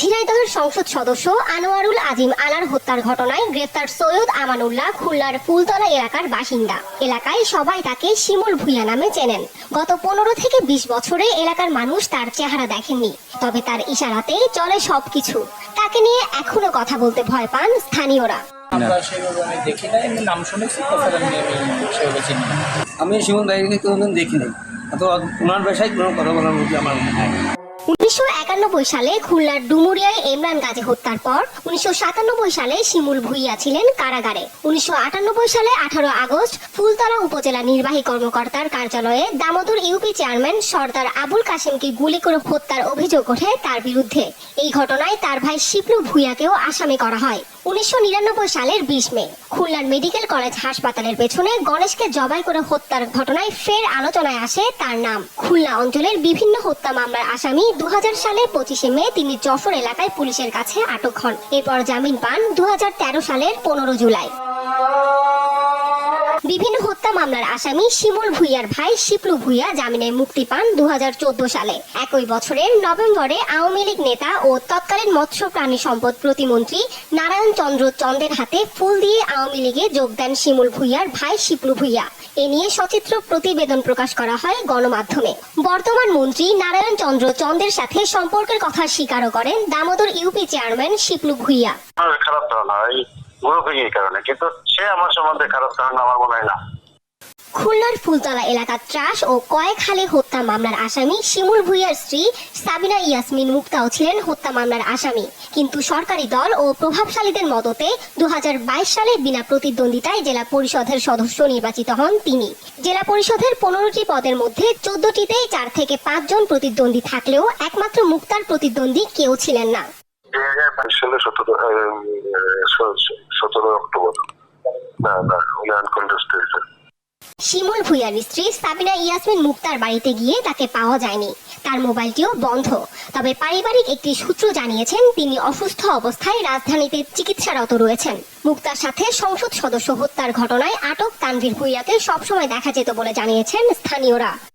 ঝিনাইদহের সংসদ সদস্য আনোয়ারুল আজিম আলার হত্যার ঘটনায় গ্রেফতার সৈয়দ আমানুল্লাহ খুলনার ফুলতলা এলাকার বাসিন্দা। এলাকায় সবাই তাকে শিমুল ভুইয়া নামে চেনেন। গত পনেরো থেকে বিশ বছরে এলাকার মানুষ তার চেহারা দেখেননি তবে তার ইশারাতেই চলে সবকিছু। তাকে নিয়ে এখনও কথা বলতে ভয় পান স্থানীয়রা। আমি শিমন ভাইকে কোনোদিন দেখি নাই অত ওনার বাসায় কোনো কথা বলার মধ্যে আমার মনে হয়। উনিশশো একানব্বই সালে খুলনার ডুমুরিয়ায় ইমরান গাজী হত্যার পর উনিশশো সাতানব্বই সালে শিমুল ভুইয়া ছিলেন কারাগারে। উনিশশো আটানব্বই সালে আঠারো আগস্ট ফুলতলা উপজেলা নির্বাহী কর্মকর্তার কার্যালয়ে দামোদর ইউপি চেয়ারম্যান সর্দার আবুল কাসিমকে গুলি করে হত্যার অভিযোগ ওঠে তার বিরুদ্ধে। এই ঘটনায় তার ভাই শিবলু ভুইয়াকেও আসামি করা হয়। উনিশশো নিরানব্বই সালের বিশ মে, খুলনার মেডিকেল কলেজ হাসপাতালের পেছনে গণেশকে জবাই করে হত্যার ঘটনায় ফের আলোচনায় আসে তার নাম। খুলনা অঞ্চলের বিভিন্ন হত্যা মামলার আসামি দু হাজার সালে পঁচিশে মে তিনি যশোর এলাকায় পুলিশের কাছে আটক হন। এরপর জামিন পান দু হাজার তেরো সালের পনেরো জুলাই। বিভিন্ন মামলার আসামি শিমুল ভুইয়ার ভাই শিপলু ভুইয়া জামিনে মুক্তি পান দু সালে। একই বছরের নভেম্বরে আওয়ামী লীগ নেতা ও তৎকালীন মৎস্য প্রাণী সম্পদ প্রতিমন্ত্রী নারায়ণ চন্দ্র চন্দের হাতে ফুল দিয়ে আওয়ামী লীগে যোগ দেন শিমুল ভুইয়ার ভাই শিপলু ভুইয়া। এ নিয়ে সচিত্র প্রতিবেদন প্রকাশ করা হয় গণমাধ্যমে। বর্তমান মন্ত্রী নারায়ণ চন্দ্র চন্দের সাথে সম্পর্কের কথা স্বীকারও করেন দামোদর ইউপি চেয়ারম্যান শিপলু ভুইয়া। খারাপ ধারণা, এই গ্রুপিং এর কারণে। কিন্তু সে আমার সম্বন্ধে খারাপ ধারণা আমার মনে হয় না। খুলনার ফুলতলা এলাকার ত্রাস ও কয়েকখালে হত্যা মামলার আসামি শিমুল ভুইয়ার স্ত্রী সাবিনা ইয়াসমিন মুক্তাও ছিলেন হত্যা মামলার আসামি। কিন্তু সরকারি দল ও প্রভাবশালীদের মদতে দু সালে বিনা প্রতিদ্বন্দ্বিতায় জেলা পরিষদের সদস্য নির্বাচিত হন তিনি। জেলা পরিষদের পনেরোটি পদের মধ্যে চোদ্দটিতেই চার থেকে পাঁচজন প্রতিদ্বন্দ্বী থাকলেও একমাত্র মুক্তার প্রতিদ্বন্দ্বী কেউ ছিলেন না। সতেরো অক্টোবর। না না শিমুল ভুইয়ার স্ত্রী সাবিনা ইয়াসমিন মুক্তার বাড়িতে গিয়ে তাকে পাওয়া যায়নি। তার মোবাইলটিও বন্ধ। তবে পারিবারিক একটি সূত্র জানিয়েছেন, তিনি অসুস্থ অবস্থায় রাজধানীতে চিকিৎসারত রয়েছেন। মুক্তার সাথে সংসদ সদস্য হত্যার ঘটনায় আটক তানভীর ভুইয়াকে সবসময় দেখা যেত বলে জানিয়েছেন স্থানীয়রা।